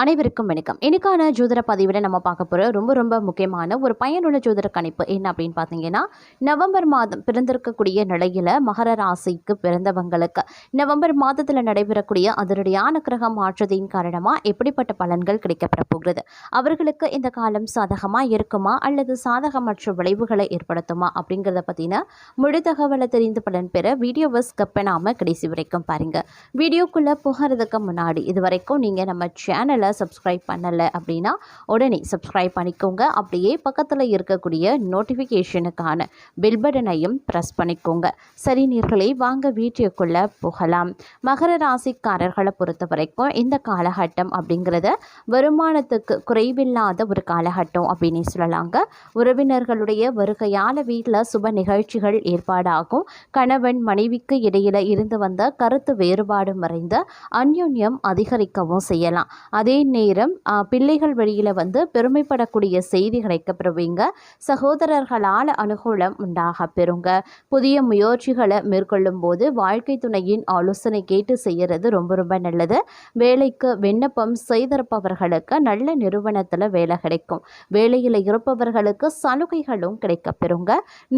அனைவருக்கும் வணக்கம். இன்னைக்கான ஜோதிட பதிவில் நம்ம பார்க்க போகிற ரொம்ப ரொம்ப முக்கியமான ஒரு பயனுள்ள ஜோதிட கணிப்பு என்ன அப்படின்னு பார்த்தீங்கன்னா நவம்பர் மாதம் பிறந்திருக்கக்கூடிய நிலையில் மகர ராசிக்கு பிறந்தவங்களுக்கு. நவம்பர் மாதத்தில் நடைபெறக்கூடிய அதிரடியான கிரக மாற்றத்தின் காரணமாக எப்படிப்பட்ட பலன்கள் கிடைக்கப்பட போகிறது? அவர்களுக்கு இந்த காலம் சாதகமாக இருக்குமா? அல்லது சாதகமற்ற விளைவுகளை ஏற்படுத்துமா? அப்படிங்கிறத பற்றின முழு தகவலை தெரிந்து பலன் பெற வீடியோவை ஸ்கிப் பண்ணாமல் கடைசி வரைக்கும் பாருங்கள் வீடியோக்குள்ளே போகிறதுக்கு முன்னாடி இது வரைக்கும் நீங்கள் நம்ம சேனலை சப்ஸ்கிரைப் பண்ணலை அப்படின்னா உடனே சப்ஸ்கிரைப் பண்ணிக்கோங்க. அப்படியே பக்கத்தில் இருக்கக்கூடிய நோட்டிஃபிகேஷனுக்கான பெல் பட்டனையும் ப்ரெஸ் பண்ணிக்கோங்க. சரி நீர்களே வாங்க வீடியோக்குள்ளே போகலாம். மகர ராசிக்காரர்களை பொறுத்த வரைக்கும் இந்த காலகட்டம் அப்படிங்கிறத வருமானத்துக்கு குறைவில்லாத ஒரு காலகட்டம் அப்படின்னு சொல்லலாங்க. உறவினர்களுடைய வருகையால் வீட்டில் சுப நிகழ்ச்சிகள் ஏற்பாடாகும். கணவன் மனைவிக்கு இடையில் இருந்து வந்த கருத்து வேறுபாடு மறைந்த அந்யோன்யம் அதிகரிக்கவும் செய்யலாம். அதே நேரம் பிள்ளைகள் வழியில் வந்து பெருமைப்படக்கூடிய செய்தி கிடைக்கப்பெறுவீங்க சகோதரர்களால் அனுகூலம் உண்டாக பெறுங்க. புதிய முயற்சிகளை மேற்கொள்ளும் போது வாழ்க்கை துணையின் ஆலோசனை கேட்டு செய்யறது ரொம்ப ரொம்ப நல்லது. வேலைக்கு விண்ணப்பம் செய்திருப்பவர்களுக்கு நல்ல நிறுவனத்தில் வேலை கிடைக்கும். வேலையில் இருப்பவர்களுக்கு சலுகைகளும் கிடைக்கப்பெறுங்க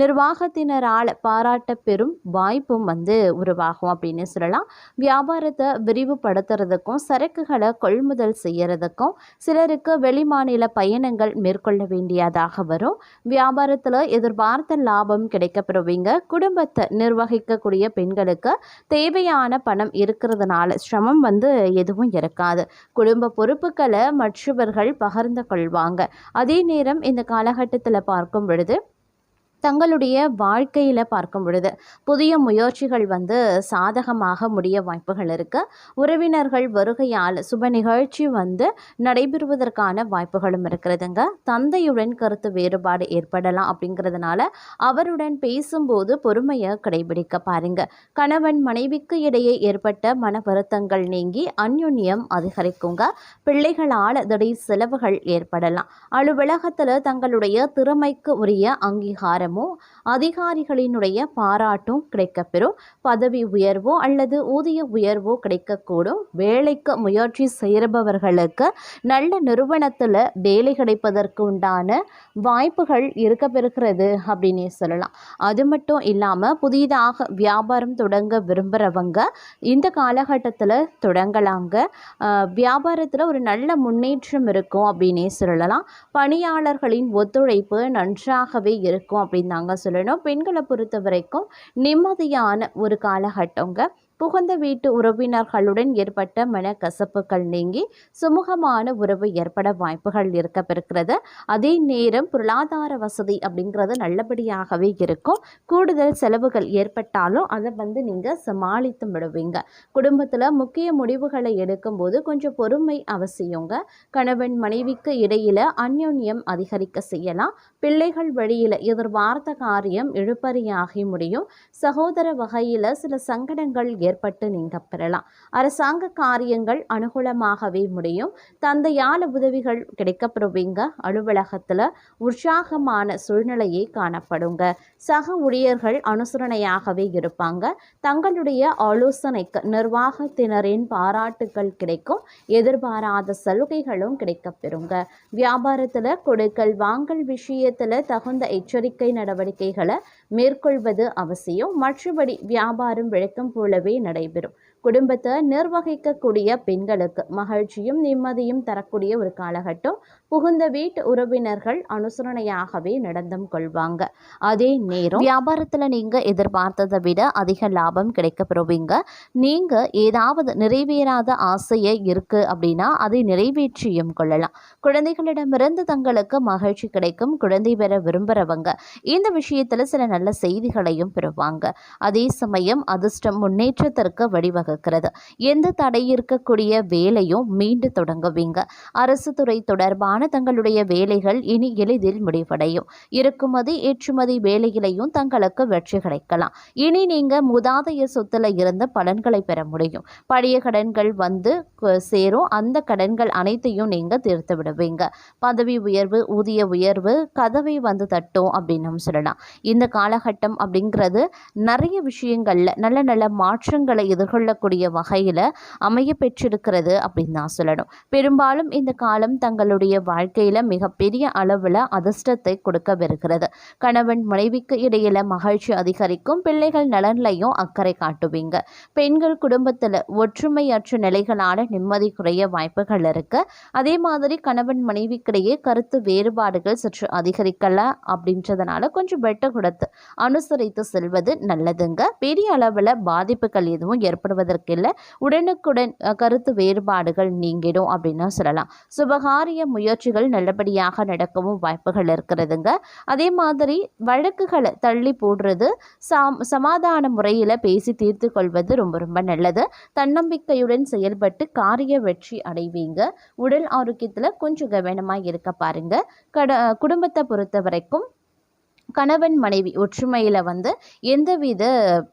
நிர்வாகத்தினரால் பாராட்ட பெறும் வாய்ப்பும் வந்து உருவாகும் அப்படின்னு சொல்லலாம். வியாபாரத்தை விரிவுபடுத்துறதுக்கும் சரக்குகளை கொள்முதல் செய்யறதுக்கும் சிலருக்கு வெளிமாநில பயணங்கள் மேற்கொள்ள வேண்டியதாக வரும். வியாபாரத்தில் எதிர்பார்த்த லாபம் கிடைக்கப்பெறுவீங்க குடும்பத்தை நிர்வகிக்கக்கூடிய பெண்களுக்கு தேவையான பணம் இருக்கிறதுனால சிரமம் வந்து எதுவும் இருக்காது. குடும்ப பொறுப்புகளை மற்றவர்கள் பகிர்ந்து கொள்வாங்க. அதே நேரம் இந்த காலகட்டத்தில் பார்க்கும் பொழுது தங்களுடைய வாழ்க்கையில் பார்க்கும் பொழுது புதிய முயற்சிகள் வந்து சாதகமாக முடிய வாய்ப்புகள் இருக்குது உறவினர்கள் வருகையால் சுப நிகழ்ச்சி வந்து நடைபெறுவதற்கான வாய்ப்புகளும் இருக்கிறதுங்க. தந்தையுடன் கருத்து வேறுபாடு ஏற்படலாம் அப்படிங்கிறதுனால அவருடன் பேசும்போது பொறுமையை கடைபிடிக்க பாருங்க. கணவன் மனைவிக்கு இடையே ஏற்பட்ட மன வருத்தங்கள் நீங்கி அந்யுன்யம் அதிகரிக்குங்க. பிள்ளைகளால் திடீர் செலவுகள் ஏற்படலாம். அலுவலகத்தில் தங்களுடைய திறமைக்கு உரிய அங்கீகாரம் அதிகாரிகளினுடைய பாராட்டும் கிடைக்கப்பெறும். பதவி உயர்வோ அல்லது ஊதிய உயர்வோ கிடைக்கக்கூடும். வேலைக்கு முயற்சி செய்கிறவர்களுக்கு நல்ல நிறுவனத்தில் வேலை கிடைப்பதற்கு உண்டான வாய்ப்புகள் இருக்க பெறுகிறது அப்படின்னே சொல்லலாம். அது மட்டும் இல்லாமல் புதிதாக வியாபாரம் தொடங்க விரும்புகிறவங்க இந்த காலகட்டத்தில் தொடங்கலாங்க. வியாபாரத்தில் ஒரு நல்ல முன்னேற்றம் இருக்கும் அப்படின்னே சொல்லலாம். பணியாளர்களின் ஒத்துழைப்பு நன்றாகவே இருக்கும் அப்படின்னு தாங்க சொல்லணும். பெண்களை பொறுத்த வரைக்கும் நிம்மதியான ஒரு காலகட்டங்க. புகுந்த வீட்டு உறவினர்களுடன் ஏற்பட்ட மனக்கசப்புகள் நீங்கி சுமூகமான உறவு ஏற்பட வாய்ப்புகள் இருக்க பெறுகிறது அதே நேரம் பொருளாதார வசதி அப்படிங்கிறது நல்லபடியாகவே இருக்கும். கூடுதல் செலவுகள் ஏற்பட்டாலும் அதை வந்து நீங்கள் சமாளித்து விடுவீங்க. குடும்பத்தில் முக்கிய முடிவுகளை எடுக்கும்போது கொஞ்சம் பொறுமை அவசியங்க. கணவன் மனைவிக்கு இடையில அந்யோன்யம் அதிகரிக்க செய்யலாம். பிள்ளைகள் வழியில் எதிர்பார்த்த காரியம் இழுபறியாகி முடியும். சகோதர வகையில் சில சங்கடங்கள் ஏற்பட்டு நீங்க பெறலாம். அரசாங்க காரியங்கள் அனுகூலமாகவே முடியும். தந்தையால உதவிகள் கிடைக்கப்படுவீங்க. அலுவலகத்தில் உற்சாகமான சூழ்நிலையை காணப்படுங்க. சக ஊழியர்கள் அனுசரணையாகவே இருப்பாங்க. தங்களுடைய ஆலோசனைக்கு நிர்வாகத்தினரின் பாராட்டுகள் கிடைக்கும். எதிர்பாராத சலுகைகளும் கிடைக்கப்பெறுங்க. வியாபாரத்தில் கொடுக்கல் வாங்கல் விஷயத்தில் தகுந்த எச்சரிக்கை நடவடிக்கைகளை மேற்கொள்வது அவசியம். மற்றபடி வியாபாரம் விளக்கம் போலவே நடைபெறும். குடும்பத்தை நிர்வகிக்கக்கூடிய பெண்களுக்கு மகிழ்ச்சியும் நிம்மதியும் தரக்கூடிய ஒரு காலகட்டம் புகுந்த வீட்டு உறவினர்கள் அனுசரணையாகவே நடந்தும் கொள்வாங்க. அதே நேரம் வியாபாரத்தில் நீங்கள் எதிர்பார்த்ததை விட அதிக லாபம் கிடைக்க பெறுவீங்க நீங்கள் ஏதாவது நிறைவேறாத ஆசையை இருக்குது அப்படின்னா அதை நிறைவேற்றியும் கொள்ளலாம். குழந்தைகளிடமிருந்து தங்களுக்கு மகிழ்ச்சி கிடைக்கும். குழந்தை பெற விரும்புகிறவங்க இந்த விஷயத்தில் சில நல்ல செய்திகளையும் பெறுவாங்க. அதே சமயம் அதிர்ஷ்டம் முன்னேற்றத்திற்கு வழிவகுக்கிறது. எந்த தடை இருக்கக்கூடிய வேலையும் மீண்டு தொடங்குவீங்க. அரசு துறை தொடர்பான தங்களுடைய வேலைகள் இனி எளிதில் முடிவடையும். இறக்குமதி ஏற்றுமதி வேலையிலையும் தங்களுக்கு வெற்றி கிடைக்கலாம். இனி நீங்க முதாதைய சொத்துல இருந்த பலன்களை பெற முடியும். பழைய கடன்கள் வந்து சேரும். அந்த கடன்கள் அனைத்தையும் நீங்க தீர்த்து விடுவீங்க. பதவி உயர்வு ஊதிய உயர்வு கதவை வந்து தட்டும் அப்படின்னு சொல்லலாம். இந்த காலகட்டம் அப்படிங்கிறது நிறைய விஷயங்கள்ல நல்ல நல்ல மாற்றங்களை எதிர்கொள்ளக்கூடிய வகையில் அமைய பெற்றிருக்கிறது அப்படின்னு தான் சொல்லணும். பெரும்பாலும் இந்த காலம் தங்களுடைய வாழ்க்கையில் மிகப்பெரிய அளவில் அதிர்ஷ்டத்தை கொடுக்க கொடுக்கவிருக்கிறது. கணவன் மனைவிக்கு இடையில மகிழ்ச்சி அதிகரிக்கும் பிள்ளைகள் நலன்லையும் அக்கறை காட்டுவீங்க. பெண்கள் குடும்பத்தில் ஒற்றுமையற்ற நிலைகளான நிம்மதி குறைய வாய்ப்புகள் இருக்கு. அதே மாதிரி கணவன் மனைவிக்கிடையே கருத்து வேறுபாடுகள் சற்று அதிகரிக்கல அப்படின்றதுனால கொஞ்சம் வெட்ட கொடுத்து அனுசரித்து செல்வது நல்லதுங்க. பெரிய அளவில் பாதிப்புகள் எதுவும் ஏற்படுவதற்கு இல்லை உடனுக்குடன் கருத்து வேறுபாடுகள் நீங்கிடும் அப்படின்னு சொல்லலாம். சுபகாரிய முயற்சிகள் நல்லபடியாக நடக்கவும் வாய்ப்புகள் இருக்கிறதுங்க. அதே மாதிரி வழக்குகளை தள்ளி போடுறது சாம் சமாதான முறையில் பேசி தீர்த்து கொள்வது ரொம்ப ரொம்ப நல்லது. தன்னம்பிக்கையுடன் செயல்பட்டு காரிய வெற்றி அடைவீங்க. உடல் ஆரோக்கியத்தில் கொஞ்சம் கவனமாக இருக்க பாருங்க. கட குடும்பத்தை பொறுத்த வரைக்கும் கணவன் மனைவி ஒற்றுமையில் வந்து எந்தவித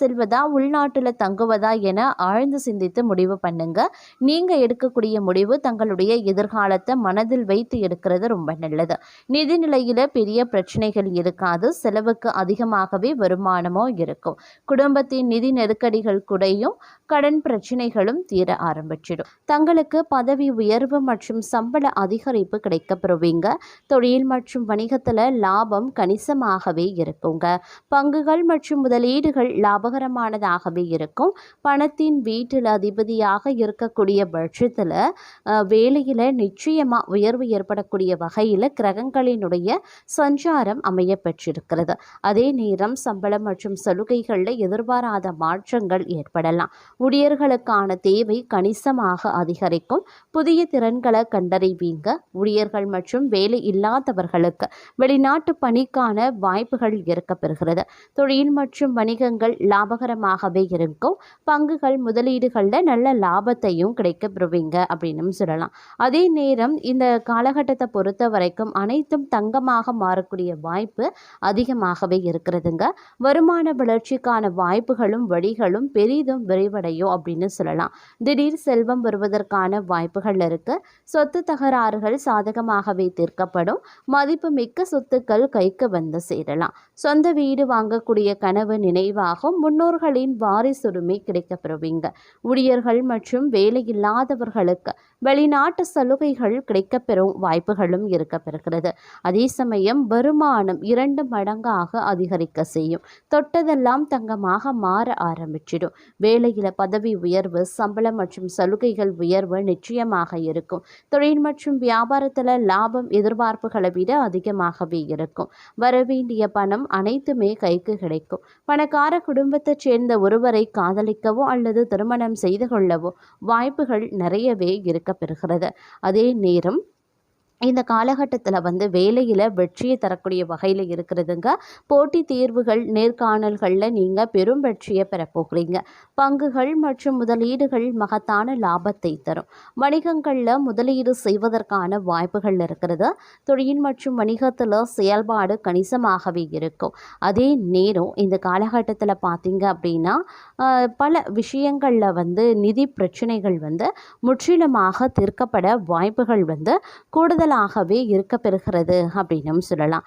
செல்வதா உள்நாட்டில் தங்குவதா என ஆழ்ந்து சிந்தித்து முடிவு பண்ணுங்க. நீங்க எடுக்கக்கூடிய முடிவு தங்களுடைய எதிர்காலத்தை மனதில் வைத்து எடுக்கிறது ரொம்ப நல்லது. நிதி நிலையில பெரிய பிரச்சனைகள் இருக்காது. செலவுக்கு அதிகமாகவே வருமானமோ இருக்கும். குடும்பத்தின் நிதி நெருக்கடிகள் குறையும். கடன் பிரச்சனைகளும் தீர ஆரம்பிச்சிடும். தங்களுக்கு பதவி உயர்வு மற்றும் சம்பள அதிகரிப்பு கிடைக்கப்பெறுவீங்க தொழில் மற்றும் வணிகத்தில் லாபம் கணிசமாகவே இருக்குங்க. பங்குகள் மற்றும் முதலீடுகள் லாபம் லாபகரமானதாகவே இருக்கும். பணத்தின் வீட்டில் அதிபதியாக இருக்கக்கூடிய பட்சத்தில் வேலையில் நிச்சயமாக உயர்வு ஏற்படக்கூடிய வகையில் கிரகங்களினுடைய சஞ்சாரம் அமைய பெற்றிருக்கிறது அதே நேரம் சம்பளம் மற்றும் சலுகைகளில் எதிர்பாராத மாற்றங்கள் ஏற்படலாம். ஊழியர்களுக்கான தேவை கணிசமாக அதிகரிக்கும். புதிய திறன்களை கண்டறிவீங்க ஊழியர்கள் மற்றும் வேலை இல்லாதவர்களுக்கு வெளிநாட்டு பணிக்கான வாய்ப்புகள் இருக்கப்பெறுகிறது தொழில் மற்றும் வணிகங்கள் லாபகரமாகவே இருக்கும். பங்குகள் முதலீடுகளில் நல்ல லாபத்தையும் கிடைக்க பெறுவீங்க அப்படின்னு சொல்லலாம். அதே நேரம் இந்த காலகட்டத்தை பொறுத்த வரைக்கும் அனைத்தும் தங்கமாக மாறக்கூடிய வாய்ப்பு அதிகமாகவே இருக்கிறதுங்க. வருமான வளர்ச்சிக்கான வாய்ப்புகளும் வழிகளும் பெரிதும் விரைவடையும் அப்படின்னு சொல்லலாம். திடீர் செல்வம் வருவதற்கான வாய்ப்புகள் இருக்கு. சொத்து தகராறுகள் சாதகமாகவே தீர்க்கப்படும். மதிப்பு மிக்க சொத்துக்கள் கைக்கு வந்து சேரலாம். சொந்த வீடு வாங்கக்கூடிய கனவு நினைவாகும் முன்னோர்களின் வாரிசுரிமை கிடைக்கப்பெறுவீங்க. ஊழியர்கள் மற்றும் வேலையில்லாதவர்களுக்கு வெளிநாட்டு சலுகைகள் கிடைக்கப்பெறும் வாய்ப்புகளும் இருக்கப்பெறுகிறது. அதே சமயம் வருமானம் இரண்டு மடங்காக அதிகரிக்க செய்யும். தொட்டதெல்லாம் தங்கமாக மாற ஆரம்பிச்சிடும். வேலையில் பதவி உயர்வு சம்பளம் மற்றும் சலுகைகள் உயர்வு நிச்சயமாக இருக்கும். தொழில் மற்றும் வியாபாரத்தில் லாபம் எதிர்பார்ப்புகளை விட அதிகமாகவே இருக்கும். வரவேண்டிய பணம் அனைத்துமே கைக்கு கிடைக்கும். பணக்கார குடும்ப குடும்பத்தைச் சேர்ந்த ஒருவரை காதலிக்கவோ அல்லது திருமணம் செய்து கொள்ளவோ வாய்ப்புகள் நிறையவே இருக்கப்பெறுகிறது. அதே நேரம் இந்த காலகட்டத்தில் வந்து வேலையில் வெற்றியை தரக்கூடிய வகையில் இருக்கிறதுங்க. போட்டி தேர்வுகள் நேர்காணல்களில் நீங்கள் பெரும் வெற்றியை பெறப்போகிறீங்க பங்குகள் மற்றும் முதலீடுகள் மகத்தான லாபத்தை தரும். வணிகங்களில் முதலீடு செய்வதற்கான வாய்ப்புகள் இருக்கிறது. தொழில் மற்றும் வணிகத்தில் செயல்பாடு கணிசமாகவே இருக்கும். அதே நேரம் இந்த காலகட்டத்தில் பார்த்தீங்க அப்படின்னா பல விஷயங்களில் வந்து நிதி பிரச்சனைகள் வந்து முற்றிலுமாக தீர்க்கப்பட வாய்ப்புகள் வந்து கூடுதல் இருக்க பெறுகிறது அப்படின்னும் சொல்லலாம்.